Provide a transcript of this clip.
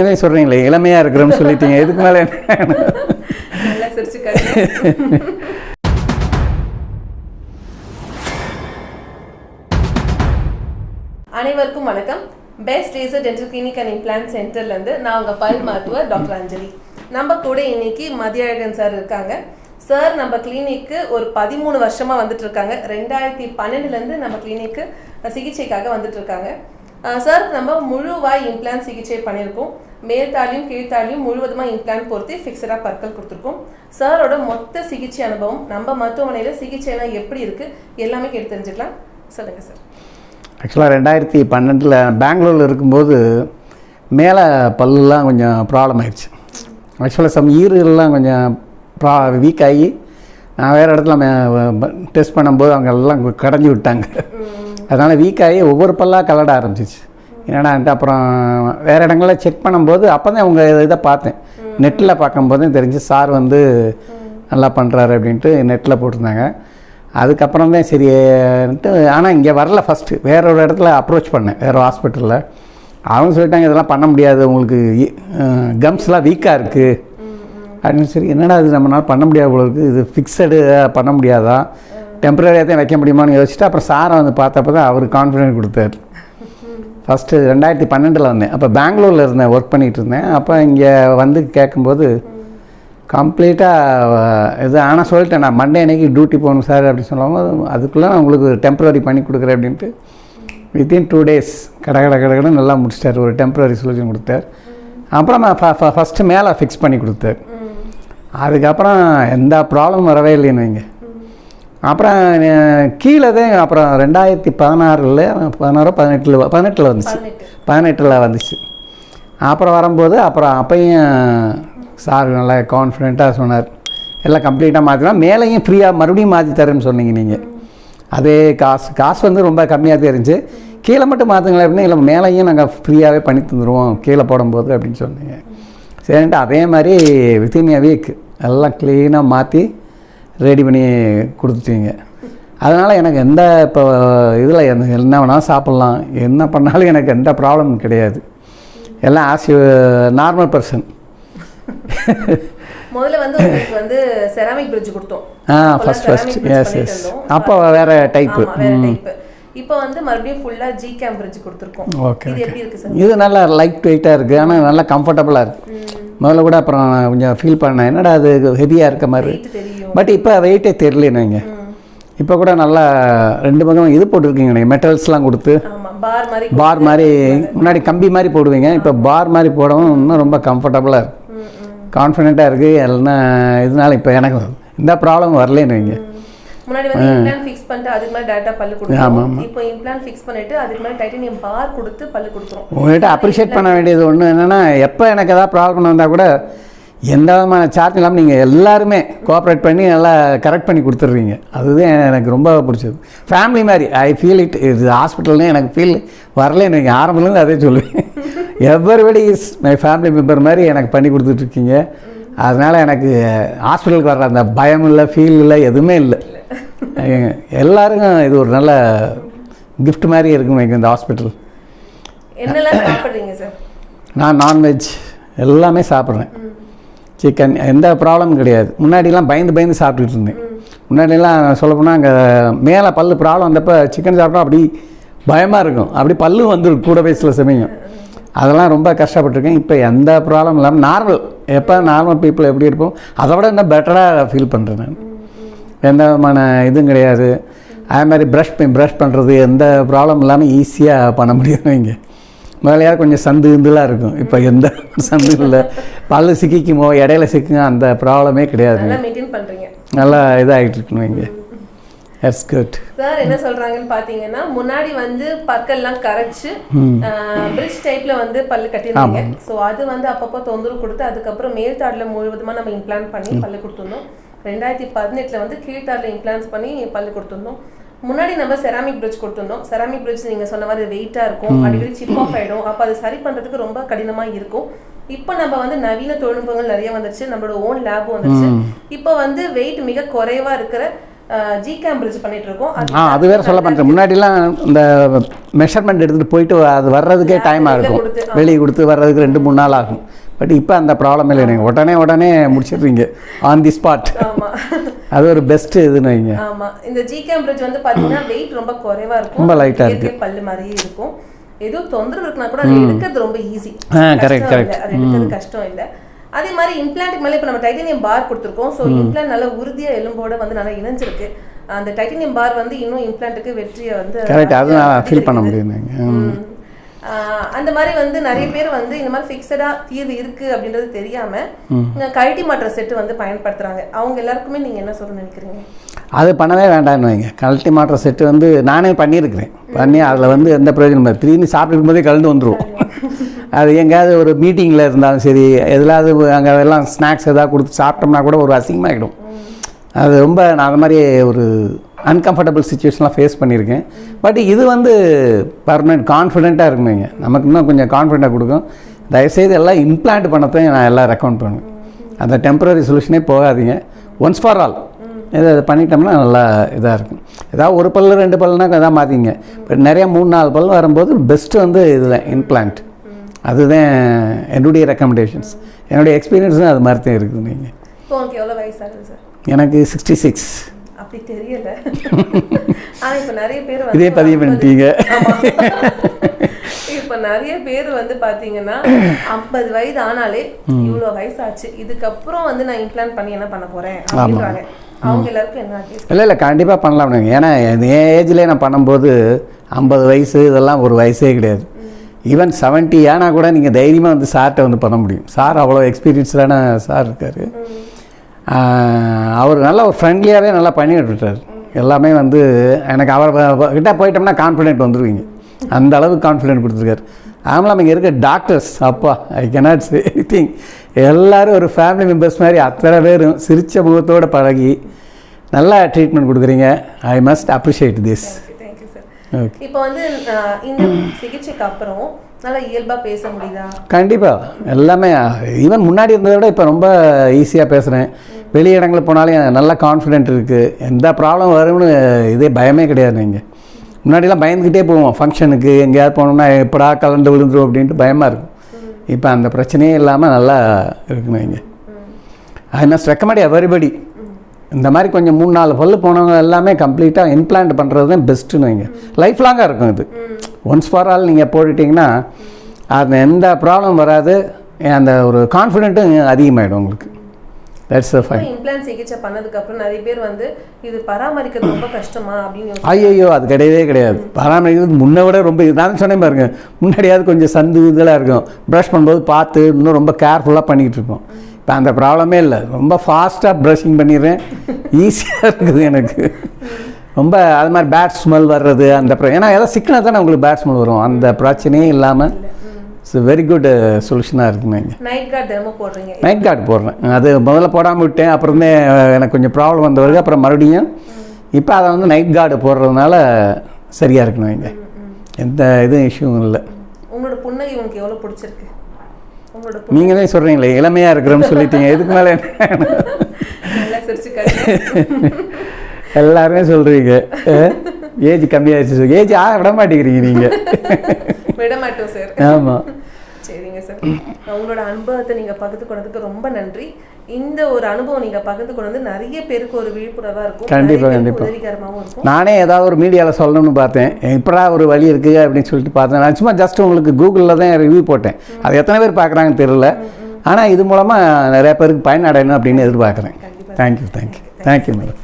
நீங்கள் தான் சொல்கிறீங்களே இளமையாக இருக்கிறோம்னு சொல்லிட்டீங்க. இதுக்கு மேலே அனைவருக்கும் வணக்கம். Best laser dental clinic and implant சென்டர்லேருந்து நான் உங்கள் பல் மருத்துவர் டாக்டர் அஞ்சலி. நம்ம கூட இன்னைக்கு மதியழகன் சார் இருக்காங்க. சார் நம்ம கிளினிக்கு ஒரு பதிமூணு வருஷமா வந்துட்டு இருக்காங்க. ரெண்டாயிரத்தி பன்னெண்டுலேருந்து நம்ம கிளினிக்கு சிகிச்சைக்காக வந்துட்டு இருக்காங்க. சார் நம்ம முழுவாய் இம்ப்ளான்ட் சிகிச்சை பண்ணியிருக்கோம். மேல்தாலியும் கீழ்த்தாலியும் முழுவதுமாக இம்ப்ளான்ட் பொறுத்து ஃபிக்ஸடாக பற்கள் கொடுத்துருக்கோம். சாரோட மொத்த சிகிச்சை அனுபவம் நம்ம மருத்துவமனையில் சிகிச்சைலாம் எப்படி இருக்குது எல்லாமே கேட்டு தெரிஞ்சுக்கலாம். சொல்லுங்கள் சார். ஆக்சுவலாக ரெண்டாயிரத்தி பன்னெண்டில் பெங்களூரில் இருக்கும்போது மேலே பல்லுலாம் கொஞ்சம் ப்ராப்ளம் ஆயிடுச்சு. ஆக்சுவலாக சம் ஈறுலாம் கொஞ்சம் ப்ரா வீக் ஆகி நான் வேறு இடத்துல டெஸ்ட் பண்ணும்போது அவங்க எல்லாம் கடைஞ்சி விட்டாங்க. அதனால் வீக்காகி ஒவ்வொரு பல்லாக கலட ஆரம்பிச்சிச்சு. என்னடான்ட்டு அப்புறம் வேறு இடங்களில் செக் பண்ணும்போது அப்போ தான் அவங்க இதை பார்த்தேன். நெட்டில் பார்க்கும்போது தான் தெரிஞ்சு சார் வந்து நல்லா பண்ணுறாரு அப்படின்ட்டு நெட்டில் போட்டிருந்தாங்க. அதுக்கப்புறம் தான் சரின்ட்டு ஆனால் இங்கே வரல ஃபஸ்ட்டு வேற ஒரு இடத்துல அப்ரோச் பண்ணேன் வேறு ஹாஸ்பிட்டலில் அவங்க சொல்லிட்டாங்க இதெல்லாம் பண்ண முடியாது உங்களுக்கு கம்ஸ்லாம் வீக்காக இருக்குது அப்படின்னு சரி என்னடா இது நம்மளால் பண்ண முடியாது போல இருக்குது இது ஃபிக்ஸடு பண்ண முடியாதா? டெம்பரரியாக தான் வைக்க முடியுமான்னு யோசிச்சுட்டு அப்புறம் சாரை வந்து பார்த்தப்ப தான் அவர் கான்ஃபிடென்ட் கொடுத்தாரு. ஃபஸ்ட்டு ரெண்டாயிரத்தி பன்னெண்டில் வந்தேன். அப்போ பெங்களூரில் இருந்தேன் ஒர்க் பண்ணிகிட்டு இருந்தேன். அப்போ இங்கே வந்து கேட்கும்போது கம்ப்ளீட்டாக இது ஆனால் சொல்லிட்டேன் நான் மண்டே அன்னைக்கு டியூட்டி போகணும் சார் அப்படின்னு சொல்லுவாங்க அதுக்குள்ளே நான் உங்களுக்கு டெம்பரரி பண்ணி கொடுக்குறேன் அப்படின்ட்டு வித்தின் டூ டேஸ் கட கட கட நல்லா முடிச்சிட்டார். ஒரு டெம்பரரி சொல்யூஷன் கொடுத்தார். அப்புறம் நான் ஃபஸ்ட்டு மேலே ஃபிக்ஸ் பண்ணி கொடுத்தார். அதுக்கப்புறம் எந்த ப்ராப்ளம் வரவே இல்லைன்னு வைங்க. அப்புறம் கீழே தான் அப்புறம் ரெண்டாயிரத்தி பதினாறில் பதினாறோ பதினெட்டில் பதினெட்டில் வந்துச்சு. பதினெட்டு. பதினெட்டில் வந்துச்சு. அப்புறம் வரும்போது அப்புறம் அப்பையும் சார் நல்லா கான்ஃபிடெண்ட்டாக சொன்னார். எல்லாம் கம்ப்ளீட்டாக மாற்றினா மேலேயும் ஃப்ரீயாக மறுபடியும் மாற்றி தரேன்னு சொன்னீங்க நீங்கள் அதே காசு காசு வந்து ரொம்ப கம்மியாக இருந்துச்சு. கீழே மட்டும் மாற்றுங்களேன் அப்படின்னு இல்லை மேலேயும் நாங்கள் ஃப்ரீயாகவே பண்ணி தந்துடுவோம் கீழே போடும்போது அப்படின்னு சொன்னீங்க. சரின்ட்டு அதே மாதிரி வித்தின் எ வீக் எல்லாம் க்ளீனாக மாற்றி ரெடி பண்ணி கொடுத்துட்டீங்க. அதனால் எனக்கு எந்த இப்போ இதில் என்ன வேணாலும் சாப்பிட்லாம். என்ன பண்ணாலும் எனக்கு எந்த ப்ராப்ளமும் கிடையாது. எல்லாம் ஆஸ் நார்மல் பர்சன் முதல்ல வந்து வந்து செராமிக் பிரிட்ஜ் கொடுத்தோம். ஆ ceramic bridge எஸ் எஸ். அப்போ வேறு டைப்பு இப்போ வந்து மறுபடியும் ஃபுல்லா ஜி கேம் பிரிட்ஜ் கொடுத்துருக்கோம். ஓகே இது எப்படி இருக்கு சார்? இது நல்லா லைட் வெயிட்டாக இருக்குது ஆனால் நல்லா கம்ஃபர்டபுளாக இருக்குது முதல்ல கூட அப்புறம் கொஞ்சம் ஃபீல் பண்ணேன். என்னடா அது ஹெவியாக இருக்க மாதிரி. பட் இப்போ வெயிட்டே தெரியல நீங்கள் இப்போ கூட நல்லா ரெண்டு பக்கம் இது போட்டிருக்கீங்க மெட்டல்ஸ்லாம் கொடுத்து. பார் மாதிரி முன்னாடி கம்பி மாதிரி போடுவீங்க இப்போ பார் மாதிரி போடவும் இன்னும் ரொம்ப கம்ஃபர்டபுளாக இருக்குது. கான்ஃபிடென்ட்டாக இருக்குது எல்லாம் இதனால இப்போ எனக்கு இந்த ப்ராப்ளம் வரலன்னு வைங்க முன்னாடி வந்து இம்ப்ளான் ஃபிக்ஸ் பண்ணிட்டு அதுக்கு மேல டேட்டா பல்லு கொடுத்தோம். இப்போ இம்ப்ளான் ஃபிக்ஸ் பண்ணிட்டு அதுக்கு மேல டைட்டானியம் பார் கொடுத்து பல்லு கொடுக்குறோம். உங்கள்கிட்ட அப்ரிஷியேட் பண்ண வேண்டியது ஒன்று என்னென்னா எப்போ எனக்கு ஏதாவது ப்ராப்ளம் வந்தால் கூட எந்த விதமான சார்ஜ் இல்லாமல் நீங்கள் எல்லாருமே கோஆப்ரேட் பண்ணி நல்லா கரெக்ட் பண்ணி கொடுத்துட்றீங்க. அதுதான் எனக்கு ரொம்ப பிடிச்சது. ஃபேமிலி மாதிரி ஐ ஃபீல் இட் இது ஹாஸ்பிட்டல்னு எனக்கு ஃபீல் வரலன்னு நீங்கள் ஆரம்பத்துலேருந்து அதே சொல்லுவேன் everybody is my family member மாதிரி எனக்கு பண்ணி கொடுத்துட்ருக்கீங்க. அதனால் எனக்கு ஹாஸ்பிட்டலுக்கு வர்ற அந்த பயம் இல்லை ஃபீல் இல்லை எதுவுமே இல்லை. எல்லாருக்கும் இது ஒரு நல்ல gift மாதிரி இருக்கும் எனக்கு இந்த ஹாஸ்பிட்டல் நான் நான்வெஜ் எல்லாமே சாப்பிட்றேன். சிக்கன் எந்த ப்ராப்ளமும் கிடையாது. முன்னாடிலாம் பயந்து பயந்து சாப்பிட்டுட்டு இருந்தேன். முன்னாடிலாம் சொல்லப்போனால் அங்கே மேலே பல் ப்ராப்ளம் வந்தப்போ சிக்கன் சாப்பிட்டா அப்படி பயமாக இருக்கும். அப்படி பல்லு வந்துடும் கூட வயசில் சமயம். அதெல்லாம் ரொம்ப கஷ்டப்பட்டிருக்கேன். இப்போ எந்த ப்ராப்ளம் இல்லாமல் நார்மல் எப்போ நார்மல் பீப்புள் எப்படி இருப்போம் அதை விட இன்னும் பெட்டராக ஃபீல் பண்ணுறேன் நான். எந்த விதமான இதுவும் கிடையாது. அதே மாதிரி ப்ரஷ் ப்ரஷ் பண்ணுறது எந்த ப்ராப்ளம் இல்லாமல் ஈஸியாக பண்ண முடியும் இங்கே. முதலையாக கொஞ்சம் சந்து இந்துலாம் இருக்கும். இப்போ எந்த சந்து இல்லை. பல்லு சிக்கிக்குமோ இடையில சிக்குங்க அந்த ப்ராப்ளமே கிடையாது. நல்லா மெயின்டைன் பண்றீங்க. நல்லா இதாகிட்டு இருக்கணும் இங்கே. எட்ஸ் குட் சார் என்ன சொல்றாங்கன்னு பாத்தீங்கன்னா முன்னாடி வந்து பற்கள்லாம் கரைச்சு பிரிட்ஜ் டைப்ல வந்து பல்லு கட்டிருந்தீங்க சோ அது வந்து அப்பப்போ தொந்தரவு கொடுத்து அதுக்கப்புறம் மேல் தாடுல முழுவதுமா நம்ம இம்ப்ளான்ட் பண்ணி பல்லு கொடுத்துருந்தோம். ரெண்டாயிரத்தி பதினெட்டுல வந்து கீழ்த்தாடுல இம்ப்ளான்ஸ் பண்ணி பல்லு கொடுத்துருந்தோம். முன்னாடி நம்ம செராமிக் பிரிட்ஜ் கொடுத்துருந்தோம். செராமிக் பிரிட்ஜ் நீங்க சொன்ன மாதிரி வெயிட்டா இருக்கும். அடிக்கடி சிப் ஆஃப் ஆயிடும். அப்ப அது சரி பண்றதுக்கு ரொம்ப கடினமா இருக்கும். இப்போ நம்ம வந்து நவீன தொழில்நுட்பங்கள் நிறைய வந்துருச்சு. நம்மளோட ஓன் லேபும் வந்துருச்சு. இப்போ வந்து வெயிட் மிக குறைவா இருக்கிற ஜி கேம் பிரிட்ஜ் பண்ணிட்டு இருக்கோம். அது வேற சொல்ல பண்ணுறேன் முன்னாடிலாம் இந்த மெஷர்மெண்ட் எடுத்துகிட்டு போயிட்டு அது வர்றதுக்கே டைம் ஆகும். வெளியே கொடுத்து வர்றதுக்கு ரெண்டு மூணு நாள் ஆகும். பட் இப்போ அந்த ப்ராப்ளம் இல்லை நீங்கள் உடனே உடனே முடிச்சிடுறீங்க. ஆன் தி ஸ்பாட் அது ஒரு பெஸ்ட்டு இதுன்னு வைங்க. ஆமா. இந்த ஜி கேம் பிரிட்ஜ் வந்து பாத்தீங்கன்னா வெயிட் ரொம்ப குறைவா இருக்கும். ரொம்ப ஆ இயற்கை பல்லு மாதிரியே இருக்கும். ஏதோ தொந்தரவு இருக்குன்னா கூட எடுக்கிறது ரொம்ப ஈஸி ஆ, correct. அது எடுக்கிறது கஷ்டம் இல்ல. அதே மாதிரி இம்ப்ளான்ட் மேல இப்ப நம்ம டைட்டானியம் பார் கொடுத்துருக்கோம். ஸோ இம்ப்ளான்ட் நல்லா உறுதியா எலும்போட வந்து நல்லா இணைஞ்சிருக்கு. அந்த டைட்டானியம் பார் வந்து இன்னும் இம்ப்ளான்ட்டுக்கு வெற்றியை வந்து கரெக்ட் அது நான் ஃபீல் பண்ண அதிகரிக்குது. முடியும் நீங்கள் ம். ஆஹ் அந்த மாதிரி வந்து நிறைய பேர் வந்து இந்த மாதிரி ஃபிக்ஸடா தீர்வு இருக்கு அப்படின்றது தெரியாம கழட்டி மாற்ற செட்டு வந்து பயன்படுத்துறாங்க. அவங்க எல்லாருக்குமே நீங்க என்ன சொல்ல நினைக்கிறீங்க? அது பண்ணவே வேண்டாம்னு வைங்க. கழட்டி மாட்டுற செட்டு வந்து நானே பண்ணியிருக்கிறேன். பண்ணி அதில் வந்து எந்த பிரயோஜனம் இல்லை. திடீர்னு சாப்பிட்டு போதே கலந்து வந்துடும் அது எங்கேயாவது ஒரு மீட்டிங்கில் இருந்தாலும் சரி எதுலாவது அங்கே எல்லாம் ஸ்நாக்ஸ் எதாவது கொடுத்து சாப்பிட்டோம்னா கூட ஒரு அசிங்கமாகிடும் அது ரொம்ப நான் அந்த மாதிரி ஒரு அன்கம்ஃபர்டபுள் சுச்சுவேஷன்லாம் ஃபேஸ் பண்ணியிருக்கேன். பட் இது வந்து பர்மனெண்ட் கான்ஃபிடென்ட்டாக இருக்குமேங்க. நமக்கு இன்னும் கொஞ்சம் கான்ஃபிடென்ட்டாக கொடுக்கும். தயவுசெய்து எல்லாம் இம்ப்ளான்ட் பண்ணத்தையும் நான் எல்லாம் ரெக்கமெண்ட் பண்ணுவேன். அந்த டெம்பரரி சொல்யூஷனே போகாதீங்க. ஒன்ஸ் ஃபார் ஆல் இதை அதை பண்ணிட்டோம்னா நல்லா இதாக இருக்கும். ஏதாவது ஒரு பல்லு ரெண்டு பல்லுனா எதாவது மாற்றிங்க பட் நிறையா மூணு நாலு பல் வரும்போது பெஸ்ட்டு வந்து இதில் இம்ப்ளான்ட் அதுதான் என்னுடைய ரெக்கமெண்டேஷன்ஸ் என்னுடைய எக்ஸ்பீரியன்ஸும் அது மாதிரி தான் இருக்குது நீங்கள் எனக்கு சிக்ஸ்டி சிக்ஸ் அப்படி தெரியல. ஆனா இப்ப நிறைய பேர் இதே பதிவு பண்ணிட்டீங்க. இப்ப நிறைய பேர் வந்து பாத்தீங்கன்னா ஐம்பது வயது ஆனாலே இவ்வளவு வயசாச்சு. இதுக்கப்புறம் வந்து நான் இம்ப்ளான்ட் பண்ணி என்ன பண்ண போறேன்? அப்படின்றாங்க? இல்லை இல்லை கண்டிப்பாக பண்ணலாம். ஏன்னா என் ஏஜ்லேயே நான் பண்ணும்போது ஐம்பது வயசு இதெல்லாம் ஒரு வயசே கிடையாது. ஈவன் செவன்ட்டி ஆனால் கூட நீங்கள் தைரியமாக வந்து சார்கிட்ட வந்து பண்ண முடியும். சார் அவ்வளோ எக்ஸ்பீரியன்ஸ்டான சார் இருக்கார். அவர் நல்லா ஒரு ஃப்ரெண்ட்லியாகவே நல்லா பண்ணி விட்டுட்டார் எல்லாமே வந்து எனக்கு அவர் கிட்ட போயிட்டோம்னா கான்ஃபிடென்ட் வந்துருவீங்க. அந்த அளவுக்கு கான்ஃபிடென்ட் கொடுத்துருக்காரு. ஆமலாம் இங்கே இருக்க டாக்டர்ஸ் அப்பா ஐ cannot say anything. எல்லாரும் ஒரு ஃபேமிலி மெம்பர்ஸ் மாதிரி அத்தனை பேரும் சிரிச்ச முகத்தோடு பழகி நல்லா ட்ரீட்மெண்ட் கொடுக்குறீங்க. I must appreciate this. Okay இப்போ வந்து இந்த சிகிச்சைக்கு அப்புறம் நல்லா இயல்பா பேச முடியுதா? கண்டிப்பாக எல்லாமே ஈவன் முன்னாடி இருந்ததை விட இப்போ ரொம்ப ஈஸியாக பேசுகிறேன் வெளி இடங்களுக்கு போனாலும் நல்ல கான்ஃபிடென்ட் இருக்குது எந்த ப்ராப்ளம் வரும்னு இதே பயமே கிடையாது நீங்கள் முன்னாடிலாம் பயந்துக்கிட்டே போவோம். ஃபங்க்ஷனுக்கு எங்கேயாவது போனோம்னா எப்படா கலந்து விழுந்துரும் அப்படின்ட்டு பயமாக இருக்கும். இப்போ அந்த பிரச்சனையே இல்லாமல் நல்லா இருக்குன்னு வைங்க ஐ மஸ்ட் ரெக்கமெண்ட் எவரிபடி இந்த மாதிரி கொஞ்சம் மூணு நாலு பல்லு போனவங்க எல்லாமே கம்ப்ளீட்டாக இம்ப்ளான்ட் பண்ணுறது தான் பெஸ்ட்டுன்னு வைங்க லைஃப் லாங்காக இருக்கும் இது. ஒன்ஸ் ஃபார் ஆல் நீங்கள் போட்டுட்டிங்கன்னா அது எந்த ப்ராப்ளம் வராது. அந்த ஒரு கான்ஃபிடென்ட்டும் அதிகமாகிடும் உங்களுக்கு. தட்ஸ் ஃபைன் இம்ப்ளான்ட் சிகிச்சை பண்ணதுக்கு அப்புறம் நிறைய பேர் வந்து இது பராமரிக்கிறது ரொம்ப கஷ்டமா அப்படின்னு ஐயோ அது கிடையவே கிடையாது. பராமரிக்கிறது முன்ன விட ரொம்ப நான் சொன்னேன் பாருங்க முன்னாடியாவது கொஞ்சம் சந்து இதெல்லாம் இருக்கும். ப்ரஷ் பண்ணும்போது பார்த்து இன்னும் ரொம்ப கேர்ஃபுல்லாக பண்ணிக்கிட்டு இருப்போம். இப்போ அந்த ப்ராப்ளமே இல்லை. ரொம்ப ஃபாஸ்ட்டாக ப்ரஷிங் பண்ணிடுறேன். ஈஸியாக இருக்குது எனக்கு. ரொம்ப அது மாதிரி பேட் ஸ்மெல் வர்றது அந்த ஏன்னா ஏதாவது சிக்கனா தானே உங்களுக்கு பேட் ஸ்மெல் வரும். அந்த பிரச்சனையே இல்லாமல் இட்ஸ் வெரி குட் சொல்யூஷனாக இருக்குங்க நைட் கார்டு தினமும் போடுறீங்க. நைட் கார்டு போடுறேன். அது முதல்ல போடாமல் விட்டேன் அப்புறம் எனக்கு கொஞ்சம் ப்ராப்ளம் வந்த பிறகு அப்புறம் மறுபடியும் இப்போ அதை வந்து நைட் கார்டு போடுறதுனால சரியாக இருக்கணும் இங்கே. எந்த இதுவும் இஷ்யூவும் இல்லை. உங்களோட புன்னகை உங்களுக்கு எவ்வளவு பிடிச்சிருக்கு? நீங்கள் தான் சொல்கிறீங்களே இளமையாக இருக்கிறோன்னு சொல்லிட்டீங்க. இதுக்கு மேலே. எல்லாருமே சொல்கிறீங்க ஏஜ் கம்மியாகிடுச்சு ஏஜ் ஆக விட மாட்டேங்கிறீங்க நீங்கள் விட மாட்டோம் சார். ஆமாம் சரிங்க சார். உங்களோட அனுபவத்தை நீங்க பகிர்ந்து கொண்டதுக்கு ரொம்ப நன்றி. இந்த ஒரு அனுபவம் நீங்க பகிர்ந்து கொண்டு வந்து நிறைய பேருக்கு ஒரு விழிப்புணர்வா இருக்கும். கண்டிப்பா, நிறைய பேருக்கு கண்டிப்பா. உதவிகரமாவும் இருக்கும். நானே ஏதாவது ஒரு மீடியாவில் சொல்லணும்னு பார்த்தேன். எப்படா ஒரு வழி இருக்குது அப்படின்னு சொல்லிட்டு பார்த்தேன். நான் சும்மா ஜஸ்ட் உங்களுக்கு கூகுளில் தான் ரிவ்யூ போட்டேன். அது எத்தனை பேர் பார்க்குறாங்கன்னு தெரியல. ஆனால் இது மூலமாக நிறைய பேருக்கு பயனடையணும் அப்படின்னு எதிர்பார்க்குறேன். Thank you thank you thank you madam